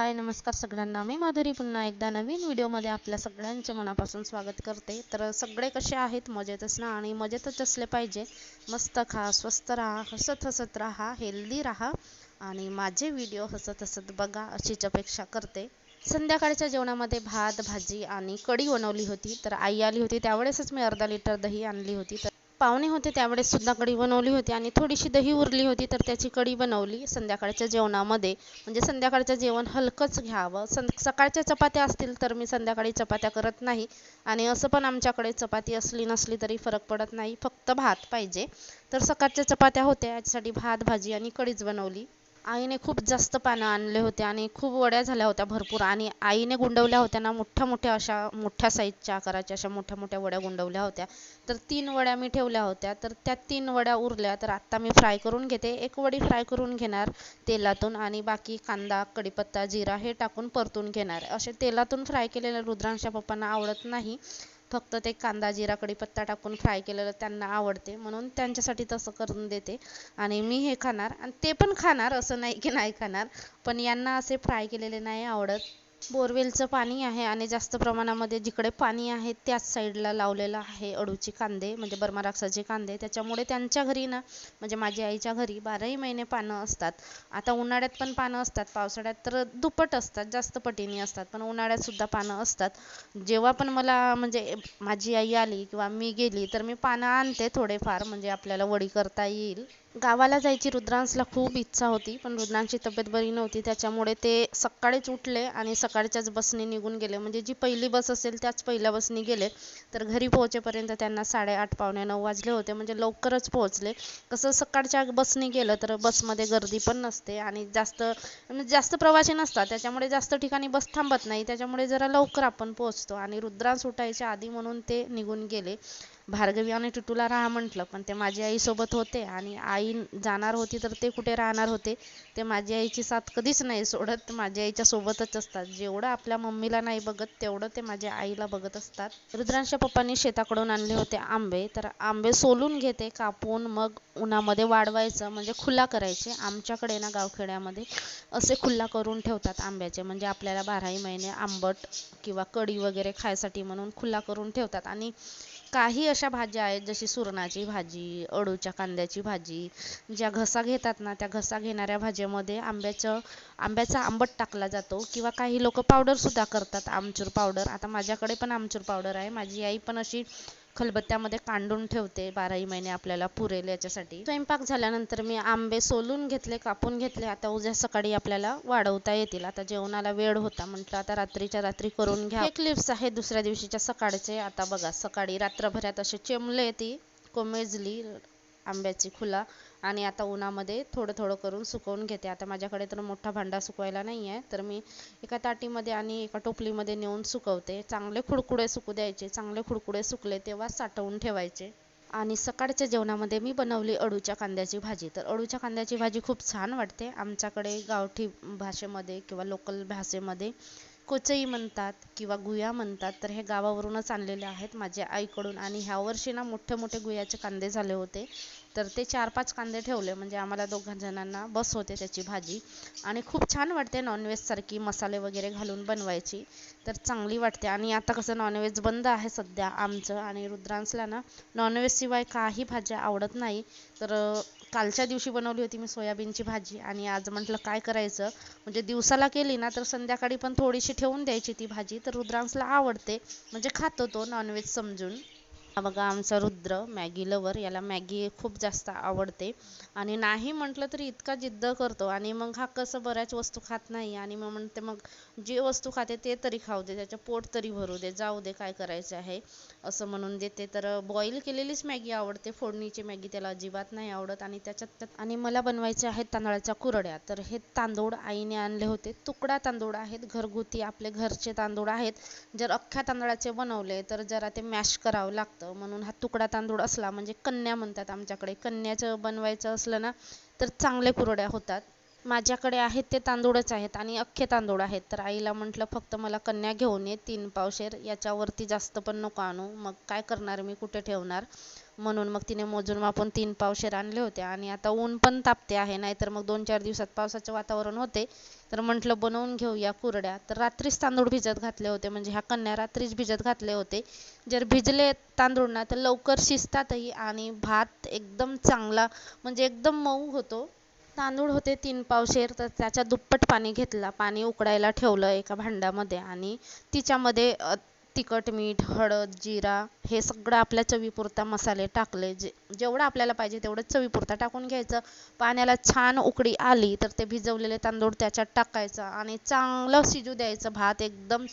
हाय नमस्कार सगळ्यांना. मी माधुरी पुन्हा एकदा नवीन व्हिडिओमध्ये आपल्या सगळ्यांचे मनापासून स्वागत करते. तर सगळे कसे आहेत? मजेतच ना? आणि मजेतच असले पाहिजे. मस्त खा स्वस्त राहा हसत हसत राहा हेल्दी राहा. आणि माझे व्हिडिओ हसत हसत बघा अशीच अपेक्षा करते. संध्याकाळच्या जेवणामध्ये भात भाजी आणि कढी बनवली होती. तर आई आली होती त्यावेळेसच मी अर्धा लिटर दही आणली होती. तर पाहुणे होते त्यावेळेस सुद्धा कढी बनवली होती आणि थोडीशी दही उरली होती तर त्याची कढी बनवली संध्याकाळच्या जेवणामध्ये. म्हणजे संध्याकाळचं जेवण हलकंच घ्यावं. सं सकाळच्या चपात्या असतील तर मी संध्याकाळी चपात्या करत नाही. आणि असं पण आमच्याकडे चपाती असली नसली तरी फरक पडत नाही. फक्त भात पाहिजे. तर सकाळच्या चपात्या होत्या याच्यासाठी भात भाजी आणि कढीच बनवली. आईने खूप जास्त पानं आणले होते आणि खूप वड्या झाल्या होत्या भरपूर. आणि आईने गुंडवल्या होत्या ना मोठ्या मोठ्या अशा मोठ्या साईजच्या आकाराच्या अशा मोठ्या मोठ्या वड्या गुंडवल्या होत्या. तर तीन वड्या मी ठेवल्या होत्या. तर त्या तीन वड्या उरल्या. तर आत्ता मी फ्राय करून घेते. एक वडी फ्राय करून घेणार तेलातून आणि बाकी कांदा कढीपत्ता जिरा हे टाकून परतून घेणार. असे तेलातून फ्राय केलेल्या रुद्रांच्या पप्पांना आवडत नाही. फक्त ते कांदा जिरा कढीपत्ता टाकून फ्राय केलेलं त्यांना आवडते. म्हणून त्यांच्यासाठी तसं करून देते. आणि मी हे खाणार. आणि ते पण खाणार असं नाही की नाही खाणार. पण यांना असे फ्राय केलेले नाही आवडत. बोरवेलचं पाणी आहे आणि जास्त प्रमाणामध्ये जिकडे पाणी आहे त्याच साईडला लावलेलं आहे अडूचे कांदे म्हणजे बर्माराक्साचे कांदे. त्याच्यामुळे त्यांच्या घरी ना म्हणजे माझ्या आईच्या घरी बाराही महिने पानं असतात. आता उन्हाळ्यात पण पानं असतात पावसाळ्यात तर दुप्पट असतात जास्त पटीने असतात पण उन्हाळ्यात सुद्धा पानं असतात. जेव्हा पण मला म्हणजे माझी आई आली किंवा मी गेली तर मी पानं आणते थोडेफार म्हणजे आपल्याला वडी करता येईल. गावाला जायची रुद्रांशला खूप इच्छा होती पण रुद्रांची तब्येत बरी नव्हती. त्याच्यामुळे ते सकाळीच उठले आणि सकाळच्याच बसने निघून गेले. म्हणजे जी पहिली बस असेल त्याच पहिल्या बसने गेले. तर घरी पोहोचेपर्यंत त्यांना साडेआठ पावणे नऊ वाजले होते. म्हणजे लवकरच पोहोचले. कसं सकाळच्या बसने गेलं तर बसमध्ये गर्दी पण नसते आणि जास्त म्हणजे जास्त प्रवासी नसतात. त्याच्यामुळे जास्त ठिकाणी बस थांबत नाही. त्याच्यामुळे जरा लवकर आपण पोहोचतो. आणि रुद्रांश उठायच्या आधी म्हणून ते निघून गेले. भार्गवी आणि टुटूला राहा म्हटलं पण ते माझी आईसोबत होते आणि आई जाणार होती तर ते कुठे राहणार होते ते माझी आईची साथ कधीच नाही सोडत. माझ्या आईच्या सोबतच असतात. जेवढं आपल्या मम्मीला नाही बघत तेवढं ते माझ्या आईला बघत असतात. रुद्रांच्या पप्पांनी शेताकडून आणले होते आंबे. तर आंबे सोलून घेते कापून मग उन्हामध्ये वाढवायचं म्हणजे खुला करायचे. आमच्याकडे ना गावखेड्यामध्ये असे खुल्ला करून ठेवतात आंब्याचे. म्हणजे आपल्याला बाराही महिने आंबट किंवा कढी वगैरे खायसाठी म्हणून खुला करून ठेवतात. आणि काही अशा भाज्या आहेत जशी सुरणाची भाजी अळूच्या कांद्याची भाजी ज्या घसा घेतात ना त्या घसा घेणाऱ्या भाज्यामध्ये आंब्याचं आंब्याचा आंबट टाकला जातो किंवा काही लोक पावडरसुद्धा करतात आमचूर पावडर आता माझ्याकडे पण आमचूर पावडर आहे. माझी आई पण अशी खलबत्त्यामध्ये कांडून ठेवते बाराही महिने आपल्याला पुरेल याच्यासाठी. स्वयंपाक झाल्यानंतर मी आंबे सोलून घेतले कापून घेतले. आता उद्या सकाळी आपल्याला वाढवता येतील. आता जेवणाला वेळ होता म्हटलं आता रात्रीच्या रात्री करून घ्या. हे क्लिप्स आहे दुसऱ्या दिवशीच्या सकाळचे. आता बघा सकाळी रात्रभरात असे चिमले ती कोमेजली आंब्याची खुला आणि आता उन्हामध्ये थोडं थोडं करून सुकवून घेते. आता माझ्याकडे तर मोठा भांडा सुकवायला नाही आहे तर मी एका ताटीमध्ये आणि एका टोपलीमध्ये नेऊन सुकवते. चांगले खुडकुडे सुकू द्यायचे. चांगले खुडकुडे सुकले तेव्हा साठवून ठेवायचे. आणि सकाळच्या जेवणामध्ये मी बनवली अळूच्या कांद्याची भाजी. तर अळूच्या कांद्याची भाजी खूप छान वाटते. आमच्याकडे गावठी भाषेमध्ये किंवा लोकल भाषेमध्ये कोचई म्हणतात किंवा गुया म्हणतात तर हे गावावरूनच आणलेले आहेत माझ्या आईकडून. आणि ह्या वर्षी ना मोठे मोठे गुयाचे कांदे झाले होते. तर ते चार पाच कांदे ठेवले. म्हणजे आम्हाला दोघा जणांना बस होते त्याची भाजी. आणि खूप छान वाटते नॉनव्हेजसारखी मसाले वगैरे घालून बनवायची. तर चांगली वाटते. आणि आता कसं नॉनव्हेज बंद आहे सध्या आमचं. आणि रुद्रांशला ना नॉनव्हेजशिवाय काही भाज्या आवडत नाही. तर कालच्या दिवशी बनवली होती मी सोयाबीनची भाजी आणि आज म्हटलं काय करायचं? म्हणजे दिवसाला केली ना तर संध्याकाळी पण थोडीशी ठेवून द्यायची ती भाजी. तर रुद्रांशला आवडते. म्हणजे खातो तो नॉनव्हेज समजून. हा बघा आमचा रुद्र मॅगी लवर याला मॅगी खूप जास्त आवडते. आणि नाही म्हटलं तरी इतका जिद्द करतो. आणि मग हा कसं बऱ्याच वस्तू खात नाही. आणि मग म्हणते मग जी वस्तू खाते ते तरी खाऊ दे. त्याचं पोट तरी भरू दे. जाऊ दे काय करायचं आहे. असं म्हणून देते. तर बॉईल केलेलीच मॅगी आवडते. फोडणीची मॅगी त्याला अजिबात नाही आवडत. आणि त्याच्यात आणि मला बनवायचे आहेत तांदळाच्या कुरड्या. तर हे तांदूळ आईने आणले होते. तुकडा तांदूळ आहेत. घरगुती आपले घरचे तांदूळ आहेत. जर अख्ख्या तांदळाचे बनवले तर जरा ते मॅश करावं लागतं. म्हणून हा तुकडा तांदूळ असला म्हणजे कन्या म्हणतात आमच्याकडे. कन्याचं बनवायचं असलं ना तर चांगले कुरड्या होतात. माझ्याकडे आहेत ते तांदूळच आहेत आणि अख्खे तांदूळ आहेत. तर आईला म्हटलं फक्त मला कन्या घेऊन ये तीन पावशेर. याच्यावरती जास्त पण नको आणू. मग काय करणार मी? कुठे ठेवणार? म्हणून मग तिने मोजून मापून तीन पावशेर आणले होते. आणि आता ऊन पण तापते आहे. नाहीतर मग दोन चार दिवसात पावसाचे वातावरण होते. तर म्हटलं बनवून घेऊया कुरड्या. तर रात्रीच तांदूळ भिजत घातले होते. म्हणजे ह्या कन्या रात्रीच भिजत घातले होते. जर भिजले तांदूळ ना तर लवकर शिजतातही आणि भात एकदम चांगला म्हणजे एकदम मऊ होतो. तांदूळ होते तीन पावशेर तर त्याच्या दुप्पट पाणी घेतला. पाणी उकडायला ठेवलं एका भांड्यामध्ये आणि तिच्यामध्ये तिखट मीठ हळद जिरा हे सगळं आपल्या चवीपुरता मसाले टाकले. जे जेवढं आपल्याला पाहिजे तेवढं चवीपुरता टाकून घ्यायचं. पाण्याला छान उकळी आली तर ते भिजवलेले तांदूळ त्याच्यात टाकायचं आणि चांगलं शिजू द्यायचं. भात एकदम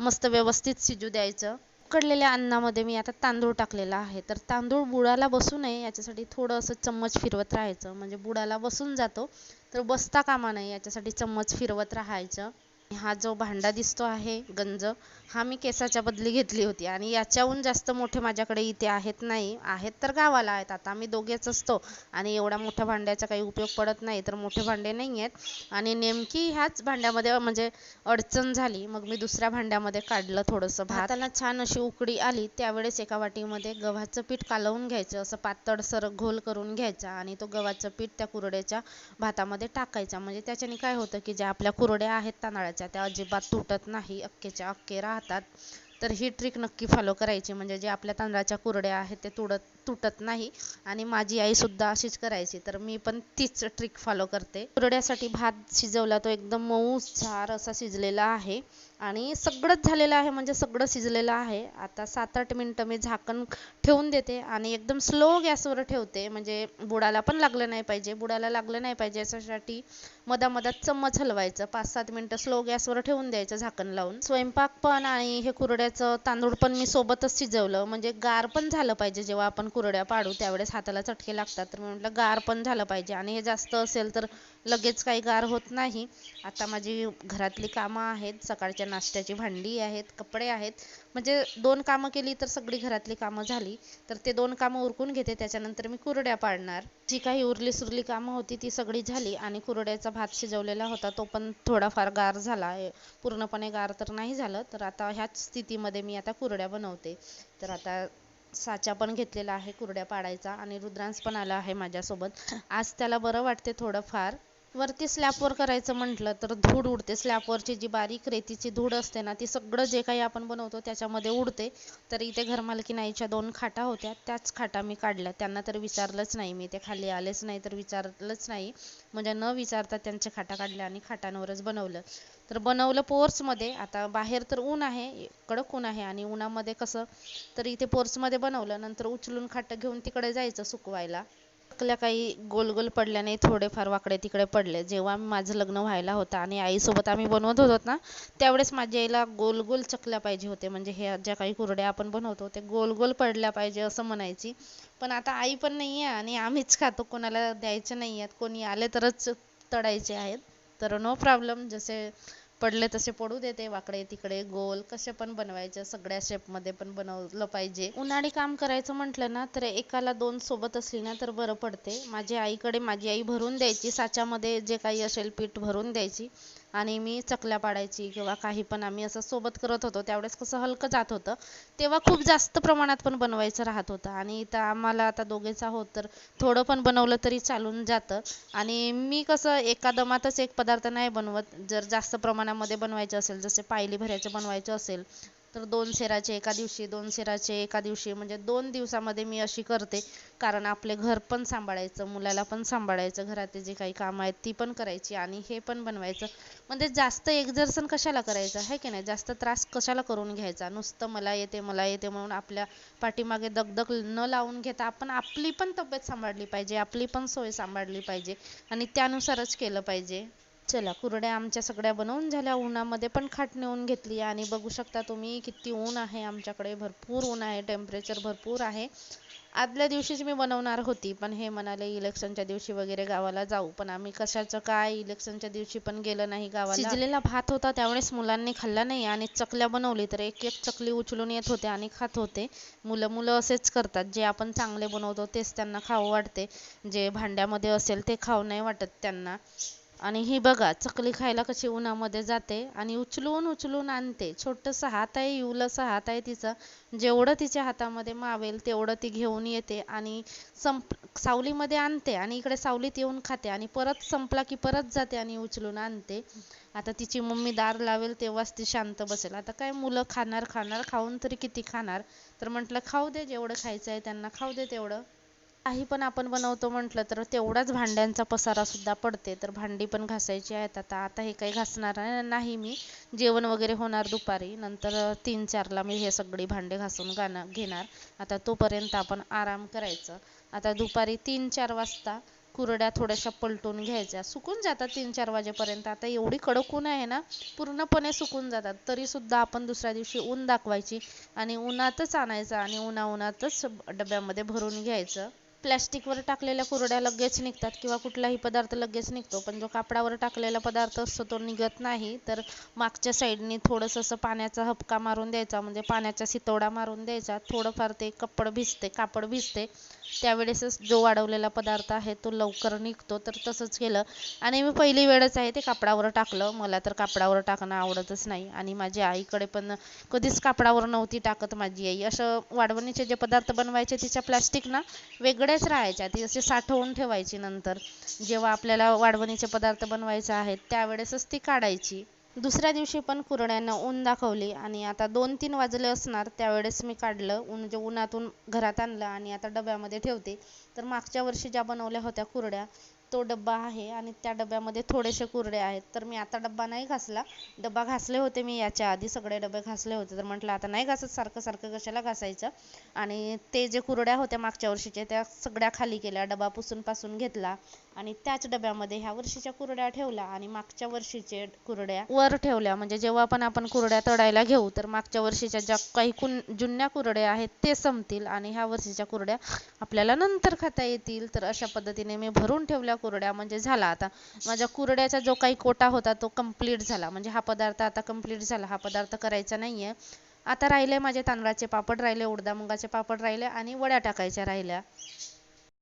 मस्त व्यवस्थित शिजू द्यायचं. उकडलेल्या अन्नामध्ये मी आता तांदूळ टाकलेला आहे. तर तांदूळ बुडाला बसू नये याच्यासाठी थोडं असं चम्मच फिरवत राहायचं. म्हणजे बुडाला बसून जातो तर बसता कामा नये याच्यासाठी चम्मच फिरवत राहायचं. हा जो भांडा दिसतो आहे गंज हा मी केसाच्या बदली घेतली होती. आणि याच्याहून जास्त मोठे माझ्याकडे इथे आहेत नाही. आहेत तर गावाला आहेत. आता आम्ही दोघेच असतो. आणि एवढ्या मोठ्या भांड्याचा काही उपयोग पडत नाही. तर मोठे भांडे नाही आहेत. आणि नेमकी ह्याच भांड्यामध्ये म्हणजे अडचण झाली. मग मी दुसऱ्या भांड्यामध्ये काढलं थोडंसं भाताला छान अशी उकडी आली. त्यावेळेस एका वाटीमध्ये गव्हाचं पीठ कालवून घ्यायचं. असं पातळसर घोल करून घ्यायचा. आणि तो गव्हाचं पीठ त्या कुरड्याच्या भातामध्ये टाकायचा. म्हणजे त्याच्याने काय होतं की ज्या आपल्या कुरड्या आहेत तांदळाच्या त्या अजिबात तुटत नाही. अक्केच्या अक्के राहतात. तर ही ट्रिक नक्की फॉलो करायची. म्हणजे जे आपल्या तांदळाच्या कुरड्या आहेत ते तुडत तुटत नाही. आणि माझी आई सुद्धा अशीच करायची. तर मी पण तीच ट्रिक फॉलो करते. कुरड्यासाठी भात शिजवला तो एकदम मऊ झार असा शिजलेला आहे. आणि सगळंच झालेलं आहे म्हणजे सगळं शिजलेलं आहे. आता सात आठ मिनटं मी झाकण ठेवून देते आणि एकदम स्लो गॅसवर ठेवते. म्हणजे बुडाला पण लागलं नाही पाहिजे. बुडाला लागलं नाही पाहिजे याच्यासाठी मधामधात चम्मच हलवायचं. पाच सात मिनटं स्लो गॅसवर ठेवून द्यायचं झाकण लावून. स्वयंपाक पण आणि हे कुरड्याचं तांदूळ पण मी सोबतच शिजवलं. म्हणजे गार पण झालं पाहिजे जेव्हा आपण कुरड्या पाडू त्यावेळेस हाताला चटके लागतात. तर मी म्हटलं गार पण झालं पाहिजे आणि हे जास्त असेल तर लगेच काही गार होत नाही. आता माझी घरातली कामं आहेत सकाळच्या नाश्त्याची भांडी आहेत कपडे आहेत. म्हणजे दोन कामं केली तर सगळी घरातली कामं झाली तर ते दोन कामं उरकून घेते. त्याच्यानंतर मी कुरड्या पाडणार. जी काही उरली सुरली कामं होती ती सगळी झाली आणि कुरड्याचा भात शिजवलेला होता तो पण थोडाफार गार झाला. पूर्णपणे गार तर नाही झालं तर आता ह्याच स्थितीमध्ये मी आता कुरड्या बनवते. तर आता साचा पण घेतलेला आहे कुरड्या पाडायचा आणि रुद्रांश पण आला आहे माझ्यासोबत. आज त्याला बरं वाटते थोडंफार. वरती स्लॅपवर करायचं म्हटलं तर धूळ उडते. स्लॅपवरची जी बारीक रेतीची धूळ असते ना ती सगळं जे काही आपण बनवतो त्याच्यामध्ये उडते. तर इथे घरमालकीनाईच्या दोन खाटा होत्या. त्याच खाटा मी काढल्या. त्यांना तर विचारलंच नाही. मी ते खाली आलेच नाही तर विचारलंच नाही. म्हणजे न विचारता त्यांच्या खाटा काढल्या आणि खाटांवरच बनवलं. तर बनवलं पोर्समध्ये. आता बाहेर तर ऊन आहे कडक ऊन आहे आणि उन्हामध्ये कसं तर इथे पोर्समध्ये बनवलं. नंतर उचलून खाटं घेऊन तिकडे जायचं सुकवायला. चकल्या काही गोल गोल पडल्या नाही थोडेफार वाकडे तिकडे पडले. जेव्हा माझं लग्न व्हायला होतं आणि आईसोबत आम्ही बनवत होतो ना त्यावेळेस माझ्या आईला गोल गोल चकल्या पाहिजे होते. म्हणजे हे ज्या काही कुरड्या आपण बनवतो ते गोल गोल पडल्या पाहिजे असं म्हणायची. पण आता आई पण नाही आहे आणि आम्हीच खातो. कोणाला द्यायचे नाही आहेत कोणी आले तरच तळायचे आहेत. तर नो प्रॉब्लेम जसे पडले तसे पडू देते वाकडे तिकडे गोल कसे पण बनवायचे सगळ्या शेपमध्ये पण बनवलं पाहिजे. उन्हाळी काम करायचं म्हटलं ना तर एकाला दोन सोबत असली ना तर बरं पडते. माझ्या आईकडे माझी आई भरून द्यायची साच्यामध्ये जे काही असेल पीठ भरून द्यायची. आणि मी चकल्या पाडायची किंवा काही पण आम्ही असं सोबत करत होतो त्यावेळेस कसं हलकं जात होतं. तेव्हा खूप जास्त प्रमाणात पण बनवायचं राहत होतं. आणि इथं आम्हाला आता दोघेच आहोत तर थोडं पण बनवलं तरी चालून जातं. आणि मी कसं एका दमातच एक पदार्थ नाही बनवत. जर जास्त प्रमाणामध्ये बनवायचं असेल जसे पायली भऱ्याचे बनवायचं असेल तर दोन शेराचे एका दिवशी दोन शेराचे एका दिवशी म्हणजे दोन दिवसामध्ये मी अशी करते. कारण आपले घर पण सांभाळायचं मुलाला पण सांभाळायचं घरातले जे काही कामं आहेत ती पण करायची आणि हे पण बनवायचं. म्हणजे जास्त एक्झर्सन कशाला करायचं? आहे की नाही? जास्त त्रास कशाला करून घ्यायचा? नुसतं मला येते मला येते म्हणून आपल्या पाठीमागे दगदग न लावून घेता आपण आपली पण तब्येत सांभाळली पाहिजे आपली पण सोय सांभाळली पाहिजे आणि त्यानुसारच केलं पाहिजे. चला कुरड्या आमच्या सगळ्या बनवून झाल्या उन्हामध्ये पण खाट नेऊन घेतली आणि बघू शकता तुम्ही किती ऊन आहे आमच्याकडे भरपूर ऊन आहे टेम्परेचर भरपूर आहे. आदल्या दिवशीच मी बनवणार होती पण हे म्हणाले इलेक्शनच्या दिवशी वगैरे गावाला जाऊ पण आम्ही कशाचं काय इलेक्शनच्या दिवशी पण गेलं नाही गावाला. शिजलेला भात होता त्यावेळेस मुलांनी खाल्ला नाही आणि चकल्या बनवली तर एक एक चकली उचलून येत होते आणि खात होते. मुलं मुलं असेच करतात जे आपण चांगले बनवतो तेच त्यांना खावं वाटते जे भांड्यामध्ये असेल ते खाऊ नाही वाटत त्यांना. आणि ही बघा चकली खायला कशी उन्हामध्ये जाते आणि उचलून उचलून आणते. छोटंसं हात आहे इवलंसं हात आहे तिचं. जेवढं तिच्या हातामध्ये मावेल तेवढं ती घेऊन येते आणि संप सावलीमध्ये आणते आणि इकडे सावलीत येऊन खाते आणि परत संपला की परत जाते आणि उचलून आणते. आता तिची मम्मी दार लावेल तेव्हाच ती शांत बसेल. आता काय मुलं खाणार खाणार खाऊन तरी किती खाणार? तर म्हटलं खाऊ दे जेवढं खायचं आहे त्यांना खाऊ दे तेवढं. काही पण आपण बनवतो म्हटलं तर तेवढाच भांड्यांचा पसारा सुद्धा पडते. तर भांडी पण घासायची आहेत. आता आता हे काही घासणार नाही मी. जेवण वगैरे होणार दुपारी. नंतर तीन चारला मी हे सगळी भांडे घासून गाणं घेणार. आता तोपर्यंत आपण आराम करायचं. आता दुपारी तीन चार वाजता कुरड्या थोड्याशा पलटून घ्यायच्या. सुकून जातात तीन चार वाजेपर्यंत. आता एवढी कडक ऊन आहे ना पूर्णपणे सुकून जातात. तरी सुद्धा आपण दुसऱ्या दिवशी ऊन दाखवायची आणि उन्हातच आणायचं आणि उन्हा उन्हातच डब्यामध्ये भरून घ्यायचं. प्लॅस्टिकवर टाकलेल्या कुरड्या लगेच निघतात किंवा कुठलाही पदार्थ लगेच निघतो. पण जो कापडावर टाकलेला पदार्थ असतो तो निघत नाही. तर मागच्या साईडनी थोडंसं असं पाण्याचा हपका मारून द्यायचा म्हणजे पाण्याचा शितोडा मारून द्यायचा. थोडंफार ते कपड भिजते कापड भिजते. त्यावेळेसच जो वाढवलेला पदार्थ आहे तो लवकर निघतो. तर तसंच केलं. आणि मी पहिली वेळच आहे ते कापडावर टाकलं. मला तर कापडावर टाकणं आवडतच नाही. आणि माझ्या आईकडे पण कधीच कापडावर नव्हती टाकत माझी आई. असं वाढवणीचे जे पदार्थ बनवायचे तिच्या प्लॅस्टिक ना वेगळ्याच राहायच्या. ती अशी साठवून ठेवायची नंतर. जेव्हा आपल्याला वाढवणीचे पदार्थ बनवायचे आहेत त्यावेळेसच ती काढायची. दुसऱ्या दिवशी पण कुरड्यांना ऊन दाखवली आणि आता दोन तीन वाजले असणार त्यावेळेस मी काढलं. ऊन म्हणजे उन्हातून घरात आणलं आणि आता डब्यामध्ये ठेवते. तर मागच्या वर्षी ज्या बनवल्या होत्या कुरड्या तो डब्बा आहे आणि त्या डब्यामध्ये थोडेसे कुरडे आहेत. तर मी आता डब्बा नाही घासला. डब्बा घासले होते मी याच्या आधी. सगळे डबे घासले होते. तर म्हटलं आता नाही घासत. सारखं सारखं कशाला घासायचं? आणि ते जे कुरड्या होत्या मागच्या वर्षीच्या त्या सगळ्या खाली केल्या. डबा पुसून पासून घेतला. आणि त्याच डब्यामध्ये ह्या वर्षीच्या कुरड्या ठेवल्या आणि मागच्या वर्षीचे कुरड्या वर ठेवल्या. म्हणजे जेव्हा पण आपण कुरड्या तळायला घेऊ तर मागच्या वर्षीच्या ज्या काही कुन जुन्या कुरड्या आहेत ते संपतील आणि ह्या वर्षीच्या कुरड्या आपल्याला नंतर खाता येतील. तर अशा पद्धतीने मी भरून ठेवल्या कुरड्या. म्हणजे झाला आता माझ्या कुरड्याचा जो काही कोटा होता तो कंप्लीट झाला. म्हणजे हा पदार्थ आता कंप्लीट झाला. हा पदार्थ करायचा नाहीये. आता राहिले माझे तांदळाचे पापड राहिले उडदा मुगाचे पापड राहिले आणि वड्या टाकायच्या राहिल्या.